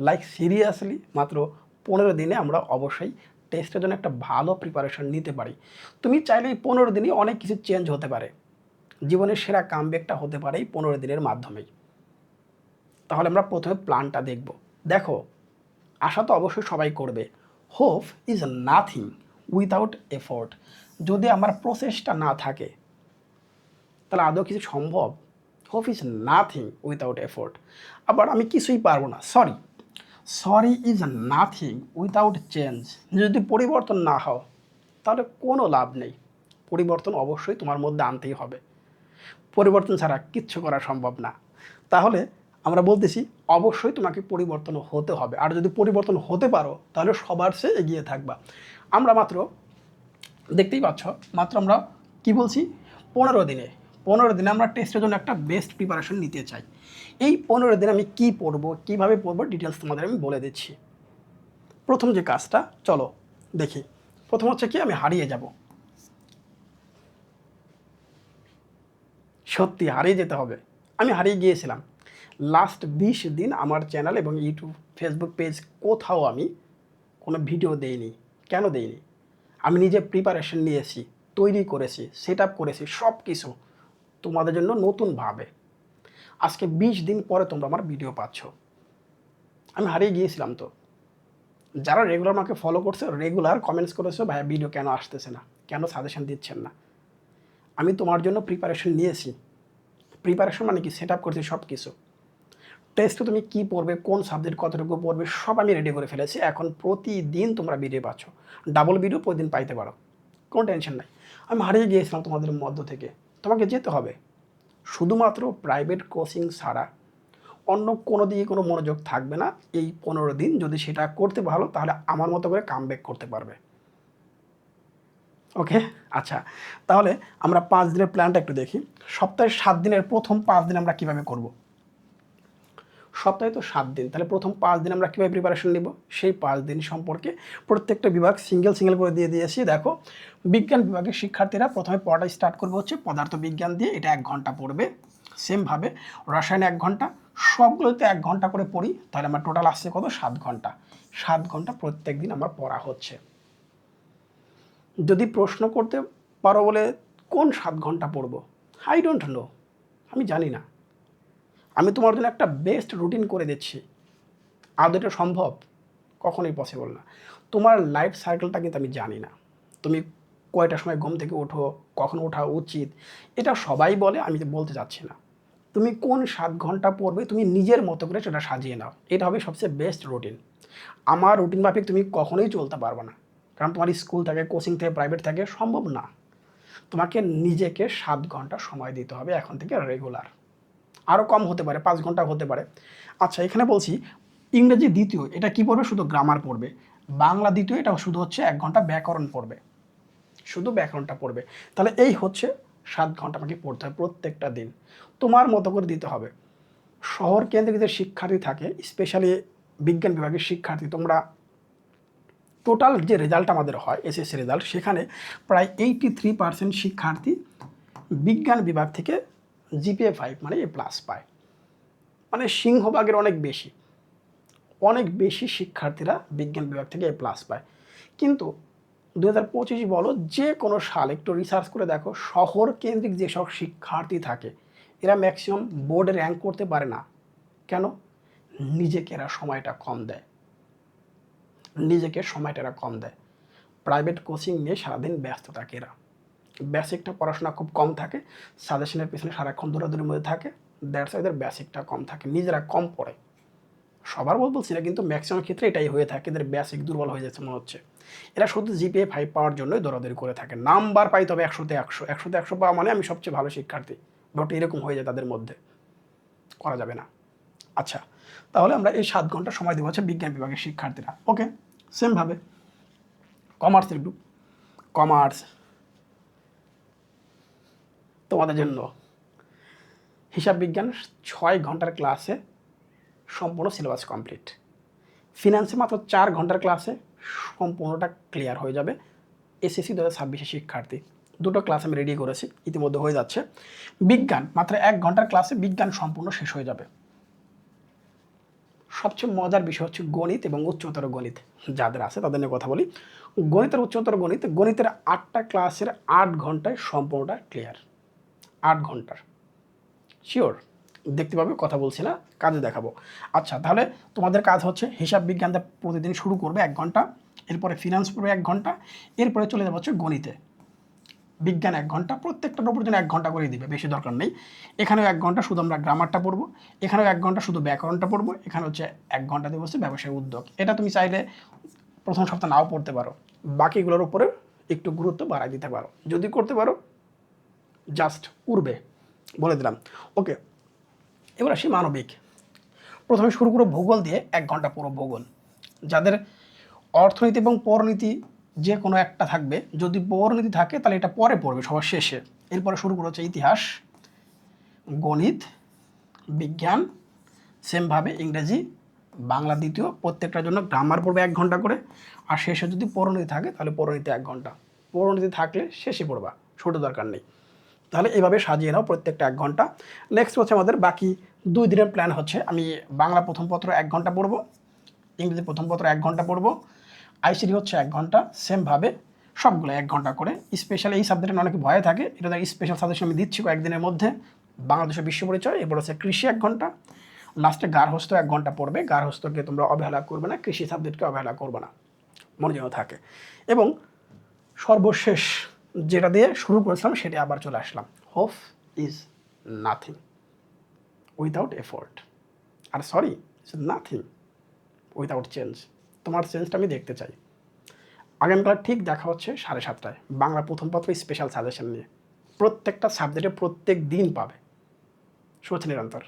Like seriously মাত্র পনেরো দিনে আমরা অবশ্যই টেস্টের জন্য একটা ভালো প্রিপারেশন নিতে পারি। তুমি চাইলে এই পনেরো দিনই অনেক কিছু চেঞ্জ হতে পারে। জীবনের সেরা কামব্যাকটা হতে পারে এই পনেরো দিনের মাধ্যমেই। তাহলে আমরা প্রথমে প্ল্যানটা দেখব। দেখো, আশা তো অবশ্যই সবাই করবে। Hope is nothing without effort যদি আমার প্রসেসটা না থাকে, তাহলে আদৌ কিছু সম্ভব? Hope is nothing without effort আবার আমি কিছুই পারব না। Sorry sorry is nothing without change যদি পরিবর্তন না হও, তাহলে কোনো লাভ নেই। পরিবর্তন অবশ্যই তোমার মধ্যে আনতেই হবে। পরিবর্তন ছাড়া কিচ্ছু করা সম্ভব না। তাহলে আমরা বলতেছি, অবশ্যই তোমাকে পরিবর্তন হতে হবে। আর যদি পরিবর্তন হতে পারো, তাহলে সবার সে এগিয়ে থাকবা। আমরা মাত্র দেখতেই পাচ্ছ, মাত্র আমরা কি বলছি? পনেরো দিনে পনেরো দিনে আমরা টেস্টের জন্য একটা বেস্ট প্রিপারেশন নিতে চাই। এই পনেরো দিনে আমি কি পড়ব, কীভাবে পড়ব ডিটেলস তোমাদের আমি বলে দিচ্ছি। প্রথম যে কাজটা, চলো দেখি। প্রথম হচ্ছে কি, আমি হারিয়ে যাব। সত্যি হারিয়ে যেতে হবে। আমি হারিয়ে গিয়েছিলাম। লাস্ট বিশ দিন আমার চ্যানেল এবং ইউটিউব ফেসবুক পেজ কোথাও আমি কোনো ভিডিও দেইনি। কেন দেইনি? আমি নিজে প্রিপারেশন নিয়েছি, তৈরি করেছি সেট আপ করেছি সব কিছু তোমাদের জন্য নতুনভাবে আজকে বিশ দিন পরে তোমরা আমার ভিডিও পাচ্ছ। আমি হারিয়ে গিয়েছিলাম তো। যারা রেগুলার আমাকে ফলো করছে রেগুলার কমেন্টস করেছ, ভাইয়া ভিডিও কেন আসতেছে না? কেন সাজেশন দিচ্ছেন না? আমি তোমার জন্য প্রিপারেশন নিয়েছি। প্রিপারেশন মানে কি? সেট আপ করছি সব কিছু টেস্টে তুমি কি পড়বে, কোন সাবজেক্ট কতটুকু পড়বে, সব আমি রেডি করে ফেলেছি। এখন প্রতিদিন তোমরা ভিডিও পাচ্ছ। ডাবল ভিডিও প্রতিদিন পাইতে পারো। কোনো টেনশন নাই। আমি হারিয়ে গিয়েছিলাম তোমাদের মধ্য থেকে। তোমাকে যেতে হবে। শুধুমাত্র প্রাইভেট কোচিং ছাড়া অন্য কোনো দিকে কোনো মনোযোগ থাকবে না। এই পনেরো দিন যদি সেটা করতে ভালো, তাহলে আমার মতো করে কাম করতে পারবে। ওকে আচ্ছা তাহলে আমরা পাঁচ দিনের প্ল্যানটা একটু দেখি। সপ্তাহে সাত দিনের প্রথম পাঁচ দিন আমরা কীভাবে করব? সপ্তাহে তো সাত দিন। তাহলে প্রথম পাঁচ দিন আমরা কীভাবে প্রিপারেশন নিব? সেই পাঁচ দিন সম্পর্কে প্রত্যেকটা বিভাগ সিঙ্গেল সিঙ্গেল করে দিয়ে দিয়েছি দেখো, বিজ্ঞান বিভাগের শিক্ষার্থীরা প্রথমে পড়াটা স্টার্ট করবে হচ্ছে পদার্থ বিজ্ঞান দিয়ে। এটা এক ঘণ্টা পড়বে সেমভাবে রসায়ন এক ঘণ্টা সবগুলোতে এক ঘণ্টা করে পড়ি। তাহলে আমার টোটাল আসছে কত? সাত ঘণ্টা। সাত ঘণ্টা প্রত্যেক দিন আমার পড়া হচ্ছে। যদি প্রশ্ন করতে পারো বলে কোন সাত ঘণ্টা পড়ব? আই ডোন্ট নো আমি জানি না। আমি তোমার জন্য একটা বেস্ট রুটিন করে দিচ্ছি। আদৌ এটা সম্ভব, কখনোই পসিবল না। তোমার লাইফ সার্কেলটা কিন্তু আমি জানি না। তুমি কয়টার সময় ঘুম থেকে ওঠো, কখন ওঠা উচিত, এটা সবাই বলে, আমি বলতে চাচ্ছি না। তুমি কোন সাত ঘণ্টা পড়বে, তুমি নিজের মতো করে সেটা সাজিয়ে নাও। এটা হবে সবচেয়ে বেস্ট রুটিন আমার রুটিন মাফিক তুমি কখনোই চলতে পারবে না। কারণ তোমার স্কুল থাকে কোচিং থেকে প্রাইভেট থাকে, সম্ভব না। তোমাকে নিজেকে সাত ঘণ্টা সময় দিতে হবে এখন থেকে রেগুলার আরও কম হতে পারে, পাঁচ ঘণ্টা হতে পারে। আচ্ছা এখানে বলছি, ইংরেজি দ্বিতীয়, এটা কি পড়বে? শুধু গ্রামার পড়বে। বাংলা দ্বিতীয়, এটা শুধু হচ্ছে এক ঘণ্টা ব্যাকরণ পড়বে। শুধু ব্যাকরণটা পড়বে। তাহলে এই হচ্ছে সাত ঘণ্টা আমাকে পড়তে হবে প্রত্যেকটা দিন। তোমার মতো করে দিতে হবে। শহর কেন্দ্রিক যে শিক্ষার্থী থাকে স্পেশালি বিজ্ঞান বিভাগের শিক্ষার্থী, তোমরা টোটাল যে রেজাল্ট আমাদের হয় এসএসসি রেজাল্ট সেখানে প্রায় এইটি থ্রি পার্সেন্ট শিক্ষার্থী বিজ্ঞান বিভাগ থেকে জিপিএ ফাইভ মানে এ প্লাস পায়। মানে সিংহভাগের অনেক বেশি। অনেক বেশি শিক্ষার্থীরা বিজ্ঞান বিভাগ থেকে এ প্লাস পায়। কিন্তু দু হাজার পঁচিশ বলো যে কোনো সাল, একটু রিসার্চ করে দেখো, শহর কেন্দ্রিক যেসব শিক্ষার্থী থাকে, এরা ম্যাক্সিমাম বোর্ডে র্যাঙ্ক করতে পারে না। কেন? নিজেকে এরা সময়টা কম দেয়। নিজেকে সময়টা এরা কম দেয়। প্রাইভেট কোচিং নিয়ে সারাদিন ব্যস্ত থাকে এরা। বেসিকটা পড়াশোনা খুব কম থাকে সাজেশনের পিছনে সারাক্ষণ দৌড়াদৌড়ির মধ্যে থাকে দ্যাটস এদের বেসিকটা কম থাকে, নিজেরা কম পড়ে। সবার বল বলছি না, কিন্তু ম্যাক্সিমাম ক্ষেত্রে এটাই হয়ে থাকে, এদের বেসিক দুর্বল হয়ে যাচ্ছে মনে হচ্ছে। এরা শুধু জিপিএ ফাইভ পাওয়ার জন্যই দৌড়াদৌড়ি করে থাকে। নাম্বার পাই তবে একশোতে একশো একশোতে একশো পাওয়া মানে আমি সবচেয়ে ভালো শিক্ষার্থী বাট এরকম হয়ে যায় তাদের মধ্যে। করা যাবে না। আচ্ছা তাহলে আমরা এই সাত ঘণ্টা সময় দেবো হচ্ছে বিজ্ঞান বিভাগের শিক্ষার্থীরা ওকে সেমভাবে কমার্সের গ্রুপ কমার্স তোমাদের জন্য। হিসাব বিজ্ঞান ছয় ঘণ্টার ক্লাসে সম্পূর্ণ সিলেবাস কমপ্লিট ফিনান্সে মাত্র চার ঘণ্টার ক্লাসে সম্পূর্ণটা ক্লিয়ার হয়ে যাবে। এসএসসি দু হাজার ছাব্বিশের শিক্ষার্থী। দুটো ক্লাস আমি রেডি করেছি, ইতিমধ্যে হয়ে যাচ্ছে। বিজ্ঞান, মাত্র এক ঘণ্টার ক্লাসে বিজ্ঞান সম্পূর্ণ শেষ হয়ে যাবে। সবচেয়ে মজার বিষয় হচ্ছে গণিত এবং উচ্চতর গণিত। যাদের আছে তাদের নিয়ে কথা বলি। গণিতের উচ্চতর গণিত, গণিতের আটটা ক্লাসের আট ঘন্টায় সম্পূর্ণটা ক্লিয়ার আট ঘণ্টার। শিওর দেখতে পাবে, কথা বলছি না কাজে দেখাবো। আচ্ছা তাহলে তোমাদের কাজ হচ্ছে, হিসাব বিজ্ঞানটা প্রতিদিন শুরু করবে এক ঘণ্টা, এরপরে ফিনান্স পড়বে এক ঘণ্টা, এরপরে চলে যাব হচ্ছে গণিতে। বিজ্ঞান এক ঘণ্টা, প্রত্যেকটার উপর জন্য এক ঘণ্টা করে দিবে, বেশি দরকার নেই। এখানেও এক ঘণ্টা শুধু আমরা গ্রামারটা পড়ব, এখানেও এক ঘণ্টা শুধু ব্যাকরণটা পড়ব, এখানে হচ্ছে এক ঘণ্টা দেবো হচ্ছে ব্যবসায় উদ্যোগ। এটা তুমি চাইলে প্রথম সপ্তাহ নাও পড়তে পারো। বাকিগুলোর উপরে একটু গুরুত্ব বাড়াই দিতে পারো। যদি করতে পারো জাস্ট উড়বে। বলে দিলাম। ওকে, এবার আসি মানবিক। প্রথমে শুরু করো ভূগোল দিয়ে এক ঘণ্টা পুরো ভূগোল। যাদের অর্থনীতি এবং পরনীতি যে কোনো একটা থাকবে, যদি পরনীতি থাকে তাহলে এটা পরে পড়বে, সবার শেষে। এরপরে শুরু করো হচ্ছে ইতিহাস, গণিত, বিজ্ঞান, সেমভাবে ইংরেজি, বাংলা দ্বিতীয়, প্রত্যেকটার জন্য গ্রামার পড়বে এক ঘণ্টা করে। আর শেষে যদি পরিণতি থাকে তাহলে পরিণতি এক ঘণ্টা। পরিণতি থাকলে শেষে পড়বা, ছোটো দরকার নেই। তাহলে এভাবে সাজিয়ে নাও প্রত্যেকটা এক ঘণ্টা। নেক্সট হচ্ছে আমাদের বাকি দুই দিনের প্ল্যান হচ্ছে। আমি বাংলা প্রথম পত্র এক ঘণ্টা পড়ব, ইংরেজি প্রথম পত্র এক ঘণ্টা পড়ব, আইসিডি হচ্ছে এক ঘণ্টা সেমভাবে সবগুলো এক ঘণ্টা করে। স্পেশাল এই সাবজেক্টে অনেকে ভয়ে থাকে, এটা স্পেশাল সাজেশন আমি দিচ্ছি কয়েকদিনের মধ্যে। বাংলাদেশের বিশ্ব পরিচয়, এরপর হচ্ছে কৃষি এক ঘণ্টা। লাস্টে গার্হস্থ এক ঘণ্টা পড়বে গার্হস্থকে তোমরা অবহেলা করবে না, কৃষি সাবজেক্টকে অবহেলা করবে না। মনে যেন থাকে। এবং সর্বশেষ যেটা দিয়ে শুরু করেছিলাম, সেটা আবার চলে আসলাম। Hope is nothing without effort R sorry nothing without change তোমার চেঞ্জটা আমি দেখতে চাই। আগামীকাল ঠিক দেখা হচ্ছে সাড়ে সাতটায়। বাংলা প্রথম পত্র স্পেশাল সাজেশন নিয়ে। প্রত্যেকটা সাবজেক্টে প্রত্যেক দিন পাবে। শুভেচ্ছা নিরন্তর।